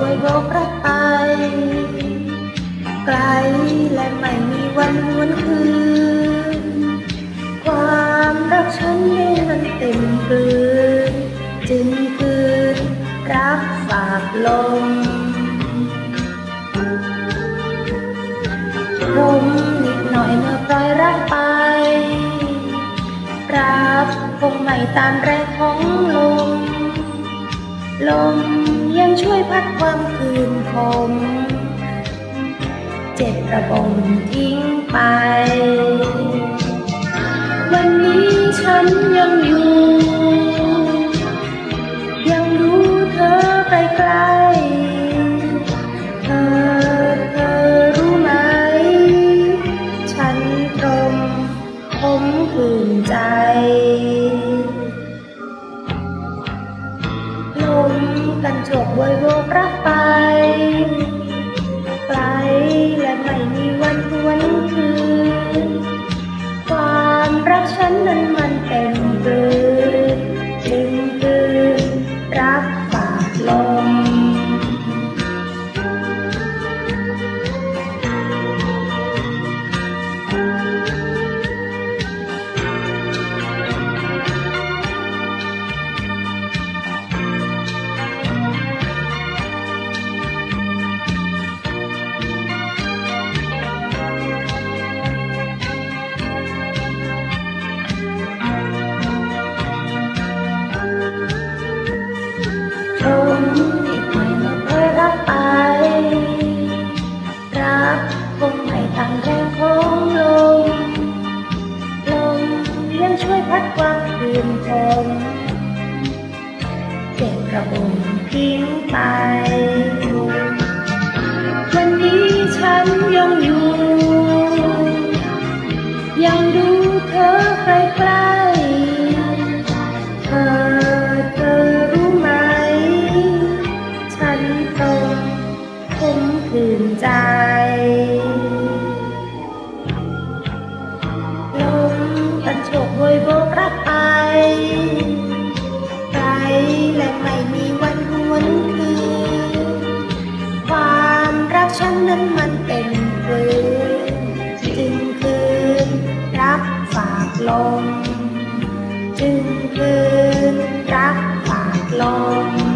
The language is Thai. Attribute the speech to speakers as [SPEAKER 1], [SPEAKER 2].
[SPEAKER 1] วยโบกรักไปไกลและไม่มีวันหวนคืน ความรักฉันนี้มันเต็มเกลืนจึงคืนรักฝากลมผมนิดหน่อยเมื่อปล่อยรักไป รับคงไม่ตามแรงของลม ลม ยังช่วยพัดความคืนคมเจ็บระบมทิ้งไป วันนี้ฉันยังอยู่ ยังรู้เธอไปไกล กันโชกโวยโบกรักไป ไปและไม่มี พัดความคืนคมเจ็บกระบมทิ้งไป วันนี้ฉันยังอยู่ ยังดูเธอใกล้ๆเธอเธอรู้ไหม ฉันต้องคมคืนใจ กันโชกโวยโบกรักไปไกลและไม่มีวันหวนคืนความรักฉันนั้นมันเป็นคืนจึงคืนรักฝากลมจึงคืนรักฝากลม